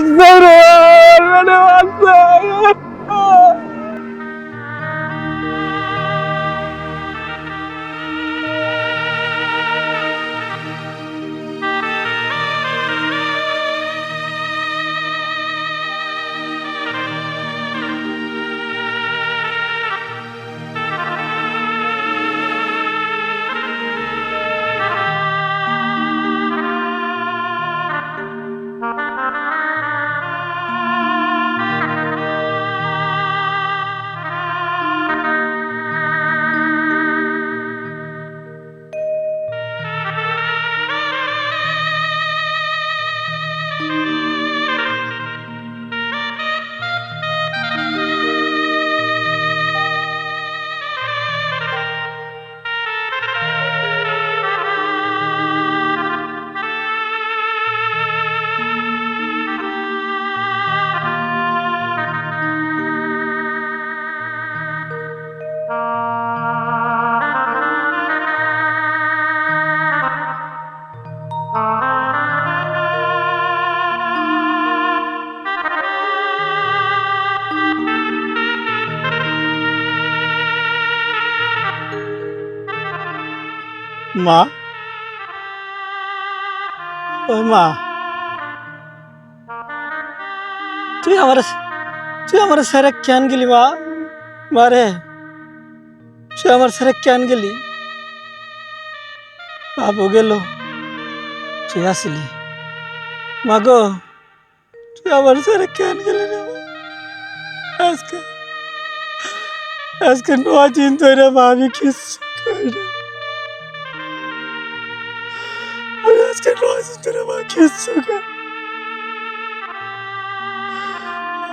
বাঁচতে রে বাঁচতে মা ওই মা তুই আমার তুই আমার স্যারে কেন গেলি মা মারে তুই আমার স্যারে কেন গেলি বাবু গেল তুই আসিলি মা গো তুই আমার স্যারে কেন গেলি রে মা? আজকে আজকে নয় দিন ধরে মা আমি কিচ্ছু খাই নয় দিন ধরে মা কিচ্ছু খাই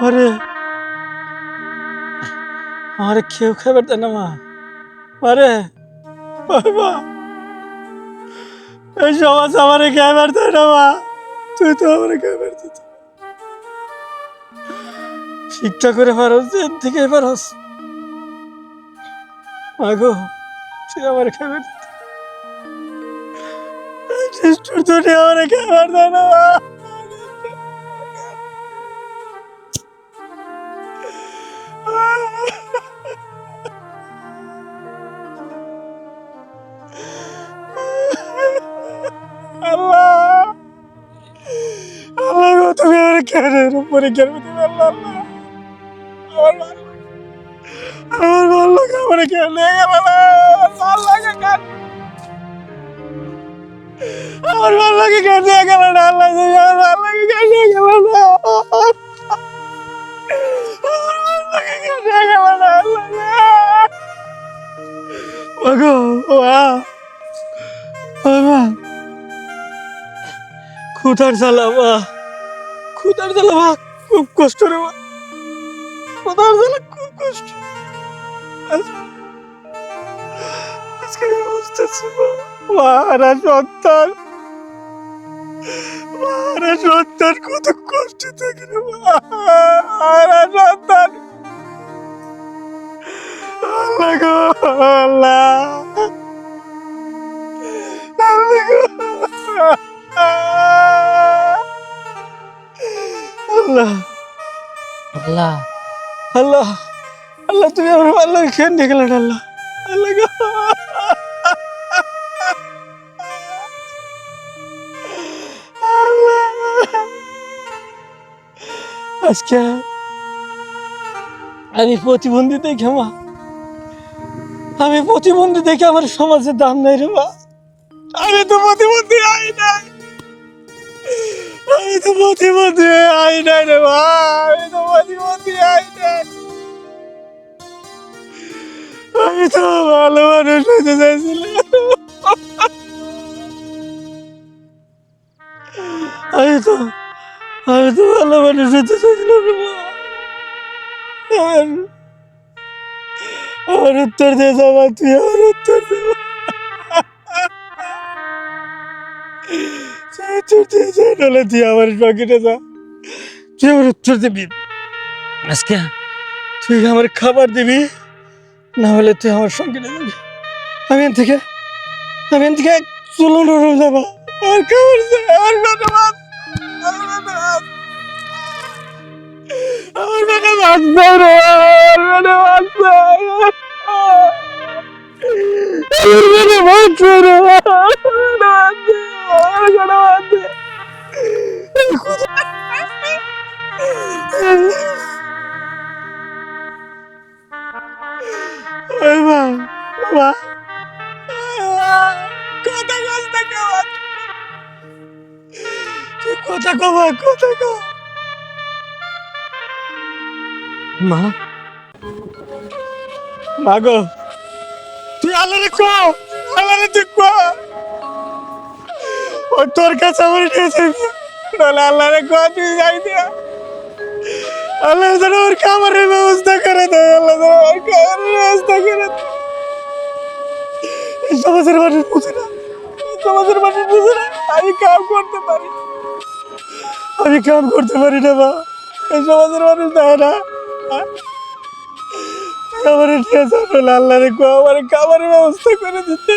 আরে আমারে কেউ খাবার দেয় না মা। আরে এই সমাজ আমারে খাবার দেয় না মা। তুই তো আমারে খাবার দিত। শিক্ষা করে পারস জেন থেকে পারস মাগো তুই আমার খাবার নিষ্ঠুর আমার খাবার দেয় না আল্লাহ। আল্লাহ তুমি আমার কেনের উপরে কেন দিবে আল্লাহ। আমার ভালো আমার ভালো কেন? নিয়ে গেল না আল্লাহ কেন নিয়ে গেল না মা খুদার জ্বালা মা খুব কষ্ট রে মা খুদার জ্বালা, খুব কষ্ট। আজকে বুঝতেছি মা সন্তান। মারা সন্তান কত কষ্ট থাকে মারা সন্তান। আল্লাহ গো আল্লাহ। আল্লাহ আল্লাহ। আল্লাহ। আল্লাহ। তুমি আমার আল্লাহ খেয়ে নিয়ে গেলেন আল্লাহ। আল্লাহ। আজকে আমি প্রতিবন্ধী দেখে, মা। আমি প্রতিবন্ধী দেখে আমার সমাজে দাম নাই রে, মা। আমি তো প্রতিবন্ধী আই নাই। আমি তো প্রতিবন্ধী আই নাই রে, মা। আমি তো প্রতিবন্ধী আই নাই। আমি তো ভালো মানুষ হতে চাইছিলাম। আমি তো আমি তো ভালো মানুষ হতে চাইছিলাম আমার উত্তর দিয়ে যাবা তুই আমার উত্তর দে মা। তুই আমার যা। তুই উত্তর দিবি। তুই আমার খাবার দিবি, না হলে তুই আমার সঙ্গে যাবি। আমি থেকে আমি থেকে চুলো নরম যাব আর খাবার আর আমার বেটা বাঁচবে রে আমার আমার কথা কমা কথা কম মা? মা গো, তুই আল্লাহরে কো আল্লাহরে তুই কো ও তোর কাছে আমার নিয়ে যাবি নাহলে আল্লাহরে কো তুই যাই দিয়া। আল্লাহ যেন ওর খাবারের ব্যবস্থা করে দেয়, আল্লাহ যেন ওর খাবারের ব্যবস্থা করে দেয়। সমাজের মানুষ বুঝে না সমাজের মানুষ বুঝে না, আমি কাম করতে পারি আমি কাম করতে পারি না, মা এই সমাজের মানুষ দেয় না? আমার ঠিক আছে আল্লাহ রে কো, আমার খাবারের ব্যবস্থা করে দিতে